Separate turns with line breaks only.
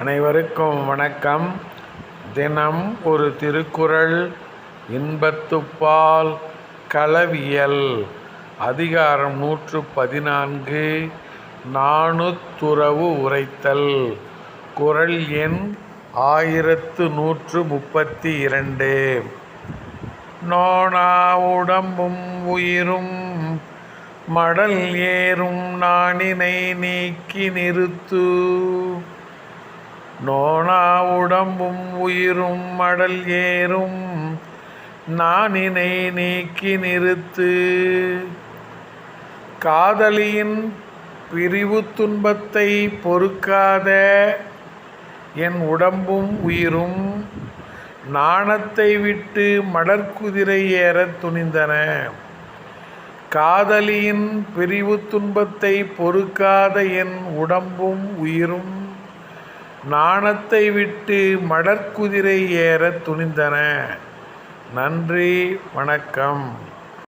அனைவருக்கும் வணக்கம். தினம் ஒரு திருக்குறள் இன்பத்துப்பால் களவியல் அதிகாரம் நூற்று பதினான்கு நாணுத்துறவு உரைத்தல் குறள் எண் ஆயிரத்து நூற்று முப்பத்தி இரண்டு. நோனா உடம்பும் உயிரும் மடல் ஏறும் நாணினை நீக்கி நிறுத்து. நோனா உடம்பும் உயிரும் மடல் ஏறும். நானினை நீக்கி நிறுத்து. காதலியின் பிரிவு துன்பத்தை பொறுக்காத என் உடம்பும் உயிரும் நாணத்தை விட்டு மடற்குதிரை ஏறத் துணிந்தன. காதலியின் பிரிவு துன்பத்தை பொறுக்காத என் உடம்பும் உயிரும் நாணத்தை விட்டு மடற்குதிரை ஏற துணிந்தன. நன்றி வணக்கம்.